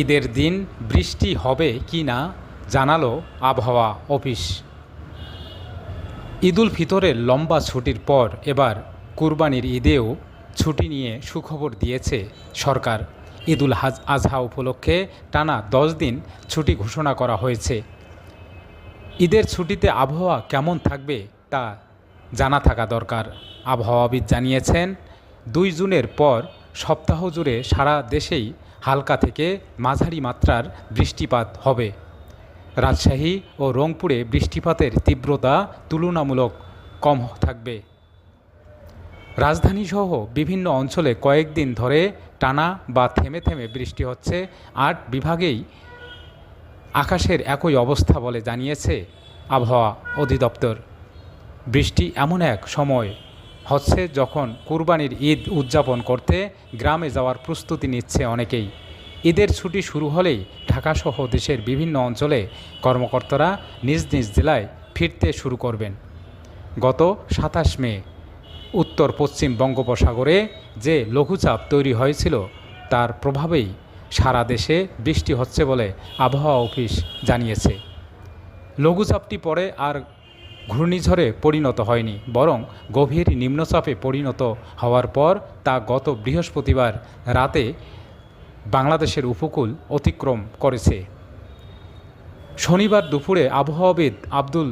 ঈদের দিন বৃষ্টি হবে কি না জানালো আবহাওয়া অফিস। ঈদুল ফিতরের লম্বা ছুটির পর এবার কুরবানির ঈদেও ছুটি নিয়ে সুখবর দিয়েছে সরকার। ঈদুল হাজ আজহা উপলক্ষে টানা দশ দিন ছুটি ঘোষণা করা হয়েছে। ঈদের ছুটিতে আবহাওয়া কেমন থাকবে তা জানা থাকা দরকার। আবহাওয়াবিদ জানিয়েছেন, দুই জুনের পর সপ্তাহ জুড়ে সারা দেশেই হালকা থেকে মাঝারি মাত্রার বৃষ্টিপাত হবে। রাজশাহী ও রংপুরে বৃষ্টিপাতের তীব্রতা তুলনামূলক কম থাকবে। রাজধানীসহ বিভিন্ন অঞ্চলে কয়েকদিন ধরে টানা বা থেমে থেমে বৃষ্টি হচ্ছে। আট বিভাগেই আকাশের একই অবস্থা বলে জানিয়েছে আবহাওয়া অধিদপ্তর। বৃষ্টি এমন এক সময় হচ্ছে যখন কুরবানির ঈদ উদযাপন করতে গ্রামে যাওয়ার প্রস্তুতি নিচ্ছে অনেকেই। ঈদের ছুটি শুরু হলেই ঢাকাসহ দেশের বিভিন্ন অঞ্চলে কর্মকর্তারা নিজ নিজ জেলায় ফিরতে শুরু করবেন। গত সাতাশ মে, উত্তর পশ্চিম বঙ্গোপসাগরে যে লঘুচাপ তৈরি হয়েছিল, তার প্রভাবেই সারা দেশে বৃষ্টি হচ্ছে বলে আবহাওয়া অফিস জানিয়েছে। লঘুচাপটি পরে আর ঘূর্ণিঝড়ে পরিণত হয়নি, বরং গভীর নিম্নচাপে পরিণত হওয়ার পর তা গত বৃহস্পতিবার রাতে বাংলাদেশের উপকূল অতিক্রম করেছে। শনিবার দুপুরে আবহাওয়াবিদ আব্দুল,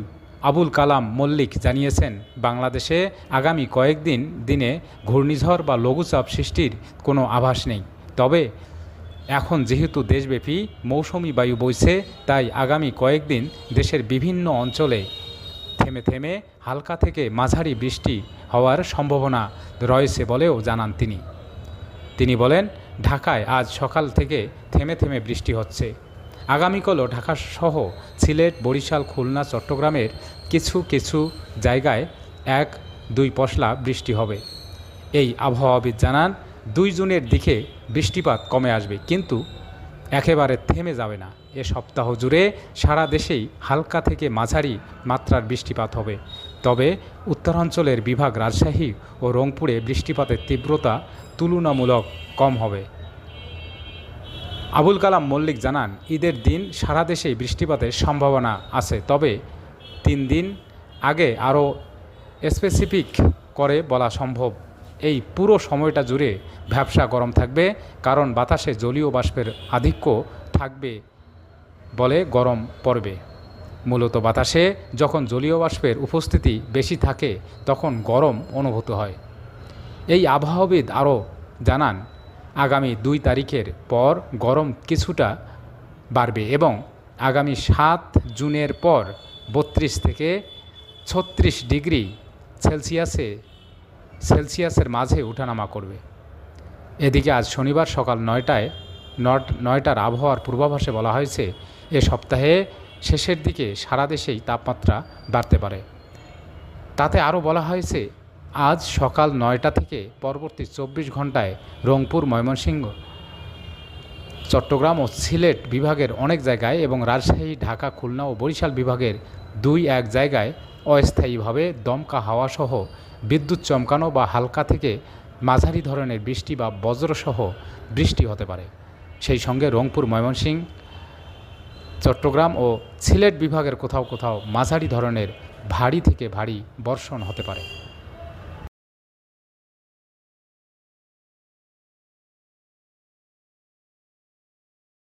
আবুল কালাম মল্লিক জানিয়েছেন, বাংলাদেশে আগামী কয়েকদিন দিনে ঘূর্ণিঝড় বা লঘুচাপ সৃষ্টির কোনো আভাস নেই। তবে এখন যেহেতু দেশব্যাপী মৌসুমি বায়ু বইছে, তাই আগামী কয়েকদিন দেশের বিভিন্ন অঞ্চলে থেমে থেমে হালকা থেকে মাঝারি বৃষ্টি হওয়ার সম্ভাবনা রয়েছে বলেও জানান তিনি। তিনি বলেন, ঢাকায় আজ সকাল থেকে থেমে থেমে বৃষ্টি হচ্ছে। আগামীকালও ঢাকা সহ সিলেট, বরিশাল, খুলনা, চট্টগ্রামের কিছু কিছু জায়গায় এক, দুই পশলা বৃষ্টি হবে। এই আবহাওয়াবিদ জানান, দুই জুনের দিকে বৃষ্টিপাত কমে আসবে, কিন্তু একেবারে থেমে যাবে না। এ সপ্তাহ জুড়ে সারা দেশেই হালকা থেকে মাঝারি মাত্রার বৃষ্টিপাত হবে। তবে উত্তরাঞ্চলের বিভাগ রাজশাহী ও রংপুরে বৃষ্টিপাতের তীব্রতা তুলনামূলক কম হবে। আবুল কালাম মল্লিক জানান, ঈদের দিন সারা দেশেই বৃষ্টিপাতের সম্ভাবনা আছে। তবে তিন দিন আগে আরও স্পেসিফিক করে বলা সম্ভব। এই পুরো সময়টা জুড়ে ভ্যাবসা গরম থাকবে, কারণ বাতাসে জলীয় বাষ্পের আধিক্য থাকবে বলে গরম পড়বে। মূলত বাতাসে যখন জলীয় বাষ্পের উপস্থিতি বেশি থাকে, তখন গরম অনুভূত হয়। এই আবহাওয়াবিদ আরও জানান, আগামী দুই তারিখের পর গরম কিছুটা বাড়বে এবং আগামী সাত জুনের পর বত্রিশ থেকে ছত্রিশ ডিগ্রি সেলসিয়াসে সেলসিয়াসের মাঝে ওঠানামা করবে। এদিকে আজ শনিবার সকাল নয়টায় নট, নয়টার আবহাওয়ার পূর্বাভাসে বলা হয়েছে, এ সপ্তাহে শেষের দিকে সারা দেশেই তাপমাত্রা বাড়তে পারে। তাতে আরও বলা হয়েছে, আজ সকাল নয়টা থেকে পরবর্তী চব্বিশ ঘন্টায় রংপুর, ময়মনসিংহ, চট্টগ্রাম ও সিলেট বিভাগের অনেক জায়গায় এবং রাজশাহী, ঢাকা, খুলনা ও বরিশাল বিভাগের দুই এক জায়গায় অস্থায়ীভাবে দমকা হাওয়াসহ বিদ্যুৎ চমকানো বা হালকা থেকে মাঝারি ধরনের বৃষ্টি বা বজ্রসহ বৃষ্টি হতে পারে। সেই সঙ্গে রংপুর ময়মনসিংহ চট্টগ্রাম ও সিলেট বিভাগের কোথাও কোথাও মাঝারি ধরনের ভারী থেকে ভারী বর্ষণ হতে পারে।